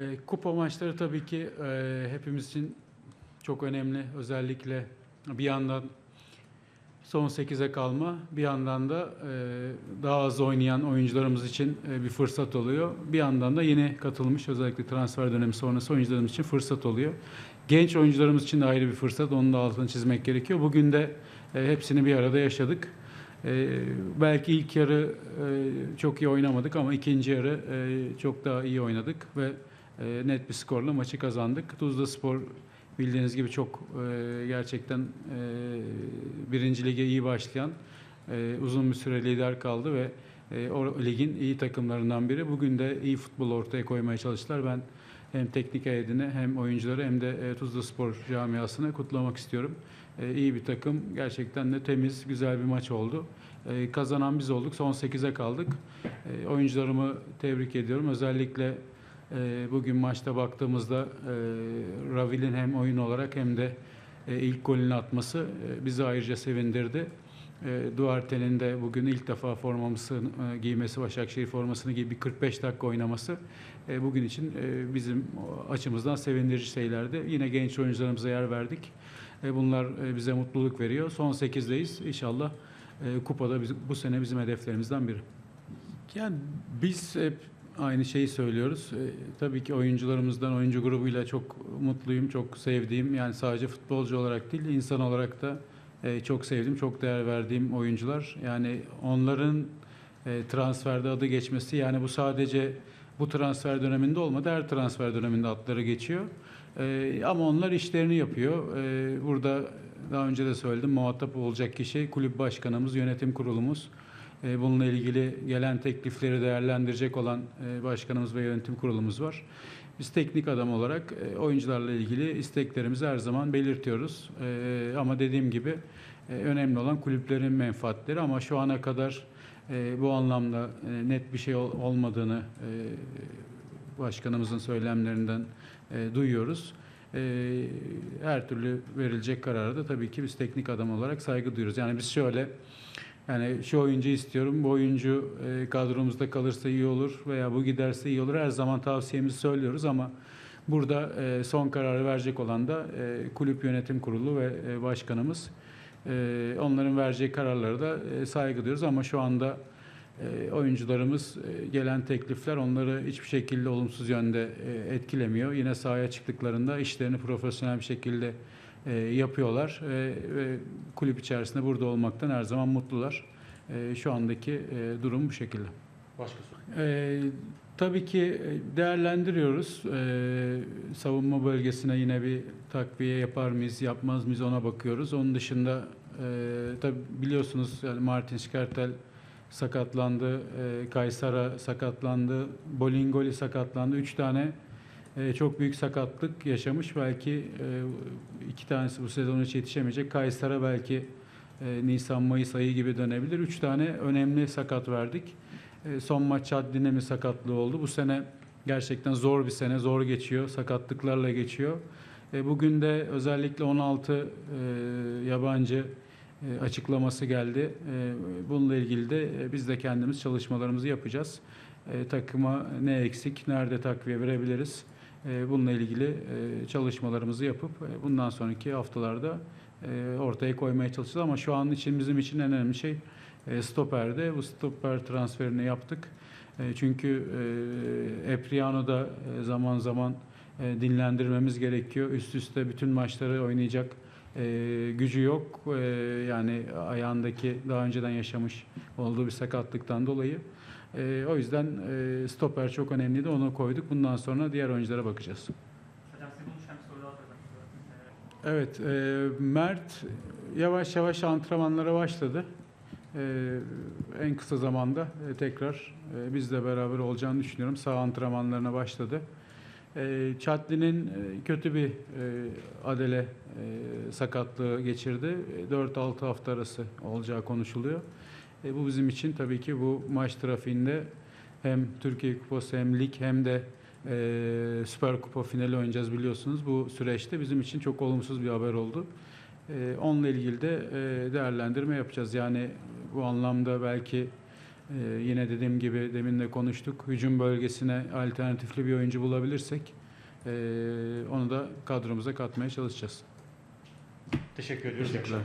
E, kupa maçları tabii ki e, hepimiz için çok önemli. Özellikle bir yandan son 8'e kalma, bir yandan da e, daha az oynayan oyuncularımız için e, bir fırsat oluyor. Bir yandan da yeni katılmış özellikle transfer dönemi sonrası oyuncularımız için fırsat oluyor. Genç oyuncularımız için de ayrı bir fırsat. Onun da altını çizmek gerekiyor. Bugün de e, hepsini bir arada yaşadık. E, belki ilk yarı e, çok iyi oynamadık ama ikinci yarı e, çok daha iyi oynadık ve e, net bir skorla maçı kazandık. Tuzla Spor bildiğiniz gibi çok e, gerçekten e, birinci lige iyi başlayan e, uzun bir süre lider kaldı ve o ligin iyi takımlarından biri. Bugün de iyi futbol ortaya koymaya çalıştılar. Ben hem teknik heyetini hem oyuncuları hem de Tuzla Spor camiasını kutlamak istiyorum. E, iyi bir takım. Gerçekten de temiz, güzel bir maç oldu. Kazanan biz olduk. Son 8'e kaldık. Oyuncularımı tebrik ediyorum. Özellikle bugün maçta baktığımızda e, Ravil'in hem oyun olarak hem de e, ilk golünü atması e, bizi ayrıca sevindirdi. Duarte'nin de bugün ilk defa formamızı giymesi, Başakşehir formasını giyip bir 45 dakika oynaması bugün için bizim açımızdan sevindirici şeylerdi. Yine genç oyuncularımıza yer verdik. Bunlar bize mutluluk veriyor. Son 8'deyiz. İnşallah kupada bu sene bizim hedeflerimizden biri. Yani biz hep aynı şeyi söylüyoruz. E, tabii ki oyuncularımızdan, oyuncu grubuyla çok mutluyum, çok sevdiğim. Yani sadece futbolcu olarak değil, insan olarak da e, çok sevdiğim, çok değer verdiğim oyuncular. Yani onların e, transferde adı geçmesi, yani bu sadece bu transfer döneminde olmadı, her transfer döneminde adları geçiyor. E, ama onlar işlerini yapıyor. E, burada daha önce de söyledim, muhatap olacak kişi kulüp başkanımız, yönetim kurulumuz. E, Bununla ilgili gelen teklifleri değerlendirecek olan e, başkanımız ve yönetim kurulumuz var. Biz teknik adam olarak e, oyuncularla ilgili isteklerimizi her zaman belirtiyoruz. Ama dediğim gibi önemli olan kulüplerin menfaatleri ama şu ana kadar bu anlamda net bir şey ol- olmadığını başkanımızın söylemlerinden duyuyoruz. Her türlü verilecek karara da tabii ki biz teknik adam olarak saygı duyuyoruz. Yani biz şöyle yani şu oyuncu istiyorum, bu oyuncu e, kadromuzda kalırsa iyi olur veya bu giderse iyi olur. Her zaman tavsiyemizi söylüyoruz ama burada e, son kararı verecek olan da e, kulüp yönetim kurulu ve başkanımız. Onların vereceği kararları da saygı duyuyoruz ama şu anda oyuncularımız gelen teklifler onları hiçbir şekilde olumsuz yönde etkilemiyor. Yine sahaya çıktıklarında işlerini profesyonel bir şekilde e, yapıyorlar ve, ve kulüp içerisinde burada olmaktan her zaman mutlular. E, şu andaki e, durum bu şekilde. Başka soru. E, tabii ki e, değerlendiriyoruz. E, savunma bölgesine yine bir takviye yapar mıyız, yapmaz mıyız ona bakıyoruz. Onun dışında e, tabii biliyorsunuz yani Martin Şkertel sakatlandı, e, Kaysara sakatlandı, Bolingoli sakatlandı. Üç tane e, çok büyük sakatlık yaşamış. Belki e, iki tanesi bu sezon hiç yetişemeyecek. Kaysara belki e, Nisan-Mayıs ayı gibi dönebilir. Üç tane önemli sakat verdik. E, son maç Çad Dinemi sakatlığı oldu. Bu sene gerçekten zor bir sene, zor geçiyor. Sakatlıklarla geçiyor. Bugün de özellikle 16 e, yabancı açıklaması geldi. E, bununla ilgili de biz de kendimiz çalışmalarımızı yapacağız. Takıma ne eksik, nerede takviye verebiliriz? E, bununla ilgili e, çalışmalarımızı yapıp e, bundan sonraki haftalarda e, ortaya koymaya çalışacağız. Ama şu an için bizim için en önemli şey stoperde. Bu stoper transferini yaptık. Çünkü Epriano'da zaman zaman dinlendirmemiz gerekiyor. Üst üste bütün maçları oynayacak gücü yok. Yani ayağındaki daha önceden yaşamış olduğu bir sakatlıktan dolayı. E, o yüzden e, stoper çok önemliydi. Onu koyduk. Bundan sonra diğer oyunculara bakacağız. Hocam size düşen bir soru daha soracağım. Evet, e, Mert yavaş yavaş antrenmanlara başladı. E, en kısa zamanda e, tekrar e, bizle beraber olacağını düşünüyorum. Sağ antrenmanlarına başladı. E, Çatli'nin e, kötü bir e, adele e, sakatlığı geçirdi. E, 4-6 hafta arası olacağı konuşuluyor. E, bu bizim için tabii ki bu maç trafiğinde hem Türkiye Kupası hem lig hem de e, Süper Kupa finali oynayacağız biliyorsunuz. Bu süreçte bizim için çok olumsuz bir haber oldu. E, onunla ilgili de e, değerlendirme yapacağız. Yani bu anlamda belki Ee, yine dediğim gibi demin de konuştuk. Hücum bölgesine alternatifli bir oyuncu bulabilirsek ee, onu da kadromuza katmaya çalışacağız. Teşekkür ediyoruz. Teşekkürler.